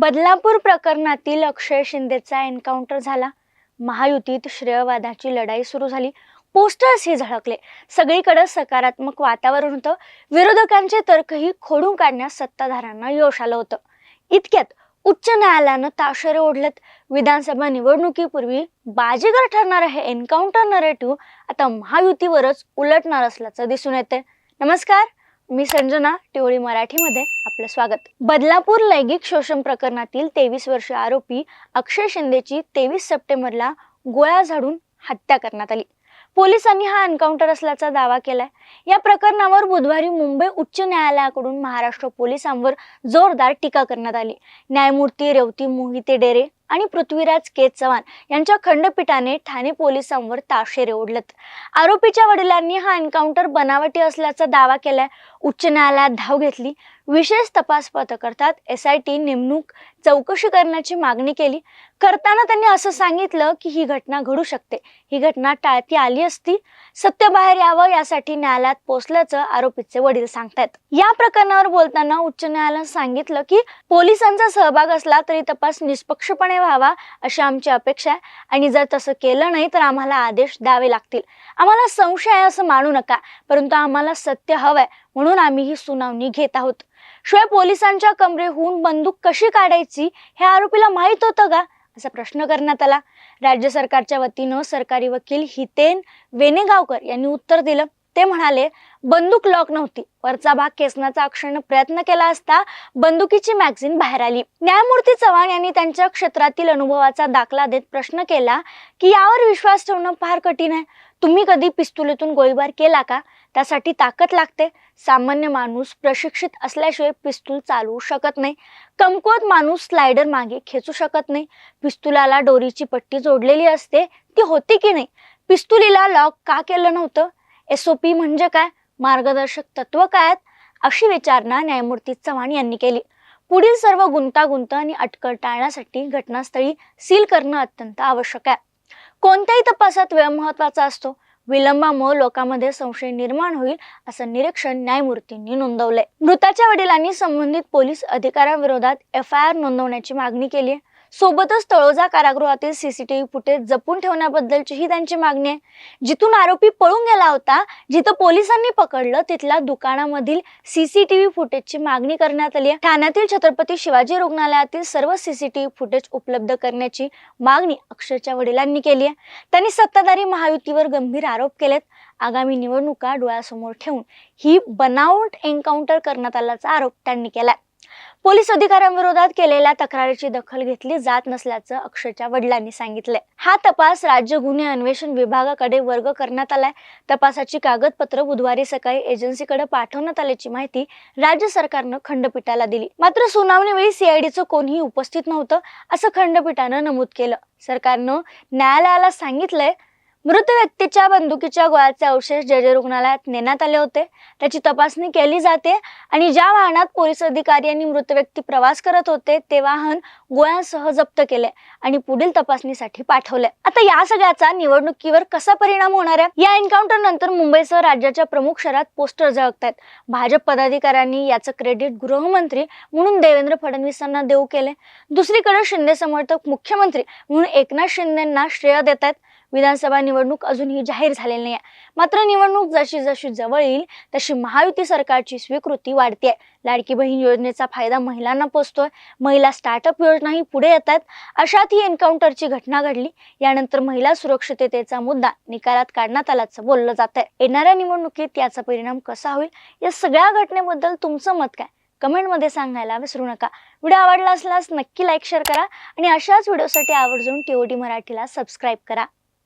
बदलापूर प्रकरणातील अक्षय शिंदेचा एन्काउंटर झाला. महायुतीत श्रेयवादाची लढाई सुरू झाली. पोस्टर्स हे झळकले. सगळीकडे सकारात्मक वातावरण होतं. विरोधकांचे तर्कही खोडून काढण्यास सत्ताधाऱ्यांना यश आलं होतं. इतक्यात उच्च न्यायालयानं ताशेरे ओढलेत. विधानसभा निवडणुकीपूर्वी बाजीगर ठरणारं हे एन्काउंटर नरेटिव्ह आता महायुतीवरच उलटणार असल्याचं दिसून येते नमस्कार. मी संजना टिवळी मराठीमध्ये आपलं स्वागत. बदलापूर लैंगिक शोषण प्रकरणातील तेवीस वर्षीय आरोपी अक्षय शिंदेची तेवीस सप्टेंबरला गोळ्या झाडून हत्या करण्यात आली. पोलिसांनी हा एन्काउंटर असल्याचा दावा केलाय. या प्रकरणावर बुधवारी मुंबई उच्च न्यायालयाकडून महाराष्ट्र पोलिसांवर जोरदार टीका करण्यात आली. न्यायमूर्ती रेवती मोहिते डेरे आणि पृथ्वीराज के चव्हाण यांच्या खंडपीठाने ठाणे पोलिसांवर ताशेरे ओढलेत. आरोपीच्या वडिलांनी हा एन्काउंटर बनावटी असल्याचा दावा केलाय. उच्च न्यायालयात धाव घेतली. विशेष तपास पथकर्तात एस आय टी नेमणूक चौकशी करण्याची मागणी केली. करताना त्यांनी असं सांगितलं की ही घटना घडू शकते. ही घटना टाळती आली असती. सत्य बाहेर यावं यासाठी न्यायालयात पोहोचल्याचं आरोपीचे वडील सांगतायत. या प्रकरणावर बोलताना उच्च न्यायालयानं सांगितलं की पोलिसांचा सहभाग असला तरी तपास निष्पक्षपणे व्हावा अशी आमची अपेक्षा आहे. आणि जर तसं केलं नाही तर आम्हाला आदेश द्यावे लागतील. आम्हाला संशय आहे असं मानू नका. परंतु आम्हाला सत्य हवंय म्हणून आम्ही ही सुनावणी घेत आहोत. शिवाय पोलिसांच्या कमरेहून बंदूक कशी काढायची हे आरोपीला माहीत होतं का? असा प्रश्न करण्यात आला. राज्य सरकारच्या वतीनं सरकारी वकील हितेन वेनेगावकर यांनी उत्तर दिलं. ते म्हणाले बंदूक लॉक नव्हती. वरचा भाग केसण्याचा अक्षरनं प्रयत्न केला असता बंदुकीची मॅगझिन बाहेर आली. न्यायमूर्ती चव्हाण यांनी त्यांच्या क्षेत्रातील अनुभवाचा दाखला देत प्रश्न केला की यावर विश्वास ठेवणं फार कठीण आहे. तुम्ही कधी पिस्तुलीतून गोळीबार केला का? त्यासाठी ताकद लागते. सामान्य माणूस प्रशिक्षित असल्याशिवाय पिस्तूल चालवू शकत नाही. कमकुवत माणूस स्लायडर मागे खेचू शकत नाही. पिस्तुलाला डोरीची पट्टी जोडलेली असते. ती होती की नाही? पिस्तुलीला लॉक का केलं नव्हतं? एसओपी म्हणजे काय? मार्गदर्शक तत्व काय आहेत? अशी विचारणा न्यायमूर्ती चव्हाण यांनी केली. पुढील सर्व गुंतागुंत आणि अटकळ टाळण्यासाठी घटनास्थळी सील करणं अत्यंत आवश्यक आहे. कोणत्याही तपासात वेळ महत्त्वाचा असतो. विलंबामुळे लोकांमध्ये संशय निर्माण होईल असं निरीक्षण न्यायमूर्तींनी नोंदवलंय. मृताच्या वडिलांनी संबंधित पोलीस अधिकाऱ्यांविरोधात एफ आय आर नोंदवण्याची मागणी केली आहे सोबतच तळोजा कारागृहातील सीसीटीव्ही फुटेज जपून ठेवण्याबद्दलचीही त्यांची मागणी आहे. जिथून आरोपी पळून गेला होता जिथं पोलिसांनी पकडलं तिथल्या दुकानामधील सीसीटीव्ही फुटेजची मागणी करण्यात आली आहे. ठाण्यातील छत्रपती शिवाजी रुग्णालयातील सर्व सीसीटीव्ही फुटेज उपलब्ध करण्याची मागणी अक्षरच्या वडिलांनी केली आहे. त्यांनी सत्ताधारी महायुतीवर गंभीर आरोप केलेत. आगामी निवडणुका डोळ्यासमोर ठेवून ही बनावट एन्काउंटर करण्यात आल्याचा आरोप त्यांनी केलाय. पोलीस अधिकाऱ्यांविरोधात केलेल्या तक्रारीची दखल घेतली जात नसल्याचं अक्षयच्या वडिलांनी सांगितलंय. हा तपास राज्य गुन्हे अन्वेषण विभागाकडे वर्ग करण्यात आलाय. तपासाची कागदपत्र बुधवारी सकाळी एजन्सीकडे पाठवण्यात आल्याची माहिती राज्य सरकारनं खंडपीठाला दिली. मात्र सुनावणीवेळी सीआयडीचं कोणीही उपस्थित नव्हतं असं खंडपीठानं नमूद केलं. सरकारनं न्यायालयाला सांगितलंय मृत व्यक्तीच्या बंदुकीच्या गोळ्याचे अवशेष जे जे रुग्णालयात नेण्यात आले होते त्याची तपासणी केली जाते आणि ज्या वाहनात पोलीस अधिकारी आणि मृत व्यक्ती प्रवास करत होते ते वाहन गोळ्यांसह जप्त केले आणि पुढील तपासणीसाठी पाठवले. आता या सगळ्याचा निवडणुकीवर कसा परिणाम होणार आहे? या एन्काउंटर नंतर मुंबईसह राज्याच्या प्रमुख शहरात पोस्टर झळकत आहेत भाजप पदाधिकाऱ्यांनी याचं क्रेडिट गृहमंत्री म्हणून देवेंद्र फडणवीसांना देऊ केले. दुसरीकडे शिंदे समर्थक मुख्यमंत्री म्हणून एकनाथ शिंदेना श्रेय देत आहेत विधानसभा निवडणूक अजूनही जाहीर झालेली नाही मात्र निवडणूक जशी जशी जवळ येईल तशी महायुती सरकारची स्वीकृती वाढते लाडकी बहीण योजनेचा फायदा महिलांना पोचतोय. महिला स्टार्टअप योजनाही पुढे येत आहेत अशात ही एन्काउंटरची घटना घडली. यानंतर महिला सुरक्षिततेचा मुद्दा निकालात काढण्यात आल्याचं बोललं जात आहे येणाऱ्या निवडणुकीत याचा परिणाम कसा होईल? या सगळ्या घटनेबद्दल तुमचं मत काय? कमेंटमध्ये सांगायला विसरू नका. व्हिडिओ आवडला असल्यास नक्की लाईक शेअर करा आणि अशाच व्हिडिओसाठी आवर्जून टीओटी मराठीला सबस्क्राईब करा.